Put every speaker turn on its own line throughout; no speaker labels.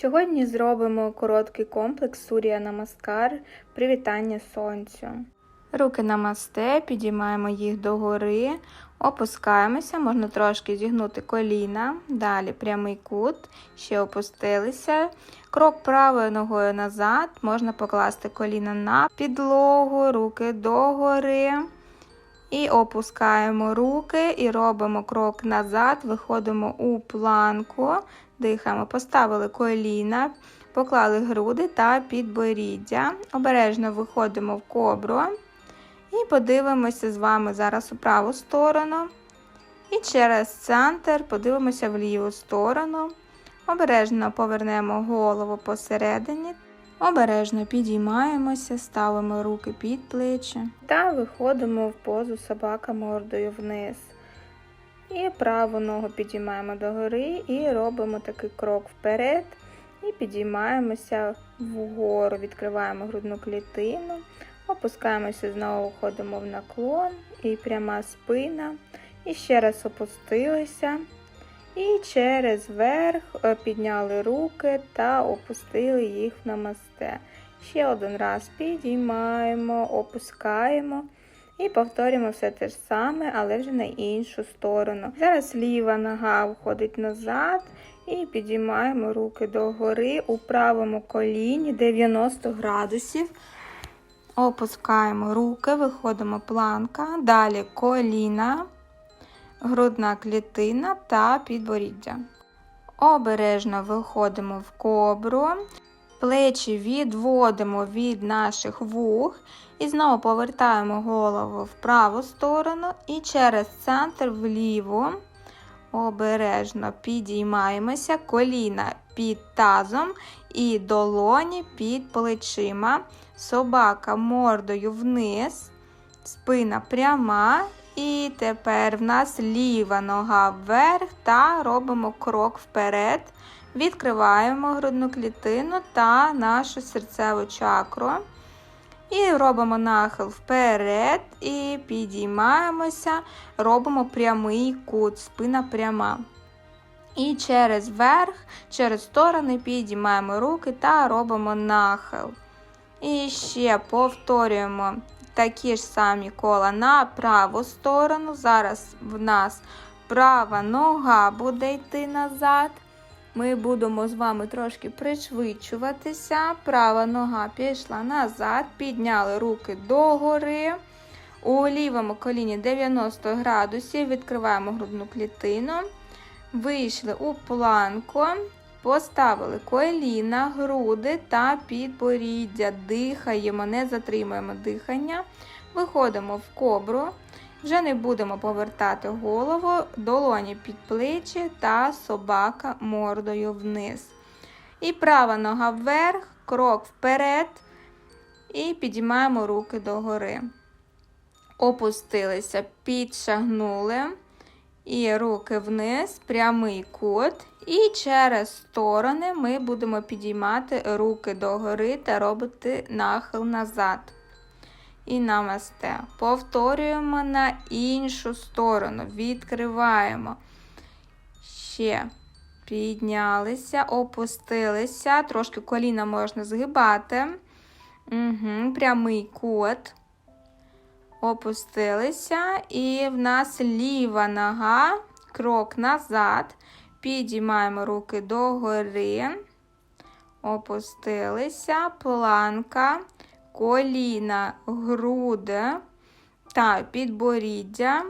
Сьогодні зробимо короткий комплекс Сурія Намаскар Привітання сонцю. Руки намасте, підіймаємо їх догори, опускаємося, можна трошки зігнути коліна, далі прямий кут, ще опустилися. Крок правою ногою назад, можна покласти коліна на підлогу, руки догори. І опускаємо руки і робимо крок назад, виходимо у планку, дихаємо, поставили коліна, поклали груди та підборіддя. Обережно виходимо в кобру. І подивимося з вами зараз у праву сторону. І через центр подивимося в ліву сторону. Обережно повернемо голову посередині. Обережно підіймаємося, ставимо руки під плечі та виходимо в позу собака мордою вниз. І праву ногу підіймаємо догори і робимо такий крок вперед. І підіймаємося вгору, відкриваємо грудну клітину, опускаємося, знову входимо в наклон і пряма спина. І ще раз опустилися. І через верх е, підняли руки та опустили їх в намасте. Ще один раз підіймаємо, опускаємо і повторюємо все те ж саме, але вже на іншу сторону. Зараз ліва нога входить назад і підіймаємо руки догори у правому коліні 90 градусів. Опускаємо руки, виходимо планка, далі коліна грудна клітина та підборіддя. Обережно виходимо в кобру, плечі відводимо від наших вух і знову повертаємо голову в праву сторону і через центр вліво. Обережно підіймаємося, коліна під тазом і долоні під плечима, собака мордою вниз, спина пряма. І тепер в нас ліва нога вверх та робимо крок вперед. Відкриваємо грудну клітину та нашу серцеву чакру. І робимо нахил вперед і підіймаємося, робимо прямий кут, спина пряма. І через верх, через сторони підіймаємо руки та робимо нахил. І ще повторюємо такі ж самі кола на праву сторону. Зараз в нас права нога буде йти назад. Ми будемо з вами трошки пришвидшуватися. Права нога пішла назад, підняли руки догори. У лівому коліні 90 градусів, відкриваємо грудну клітину. Вийшли у планку, поставили коліна, груди та підборіддя. Дихаємо, не затримуємо дихання. Виходимо в кобру. Вже не будемо повертати голову, долоні під плечі та собака мордою вниз. І права нога вверх, крок вперед. І підіймаємо руки догори. Опустилися, підшагнули. І руки вниз, прямий кут. І через сторони ми будемо підіймати руки догори та робити нахил назад. І намасте. Повторюємо на іншу сторону. Відкриваємо. Ще піднялися, опустилися. Трошки коліна можна згибати. Угу, Прямий кут. Опустилися. І в нас ліва нога, крок назад. Підіймаємо руки догори. Опустилися, планка. Коліна, груди та підборіддя.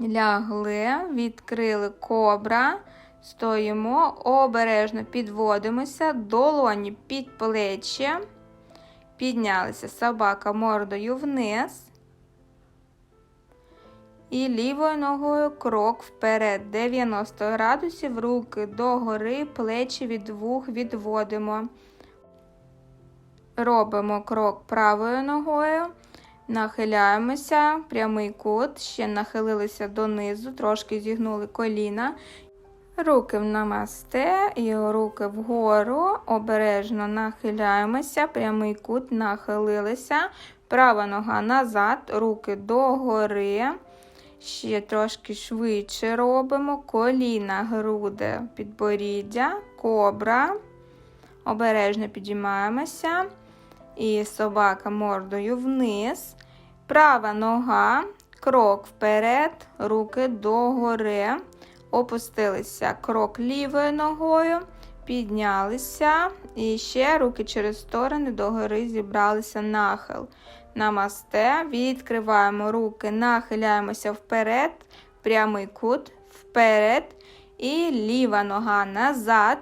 Лягли, відкрили кобра, стоїмо, обережно підводимося, долоні під плечі, піднялися собака мордою вниз. І лівою ногою крок вперед. 90 градусів, руки догори, плечі від вух відводимо. Робимо крок правою ногою, нахиляємося, прямий кут, ще нахилилися донизу, трошки зігнули коліна. Руки в намасте і руки вгору, обережно нахиляємося, прямий кут, нахилилися, права нога назад, руки догори. Ще трошки швидше робимо коліна, груди, підборіддя кобра. Обережно підіймаємося. І собака мордою вниз. Права нога, крок вперед, руки догори. Опустилися крок лівою ногою, піднялися. І ще руки через сторони догори зібралися нахил. Намасте. Відкриваємо руки, нахиляємося вперед, прямий кут, вперед. І ліва нога назад.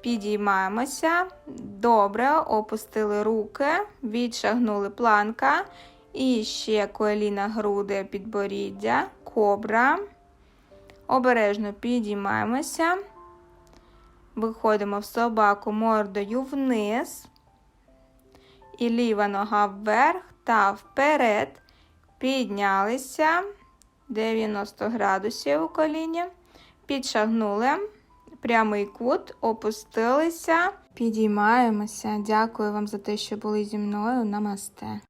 Підіймаємося. Добре, опустили руки, відшагнули планка. І ще коліна, груди, підборіддя, кобра. Обережно підіймаємося. Виходимо в собаку мордою вниз. І ліва нога вверх та вперед. Піднялися 90 градусів у коліні. Підшагнули. Прямий кут, опустилися. Підіймаємося. Дякую вам за те, що були зі мною. Намасте.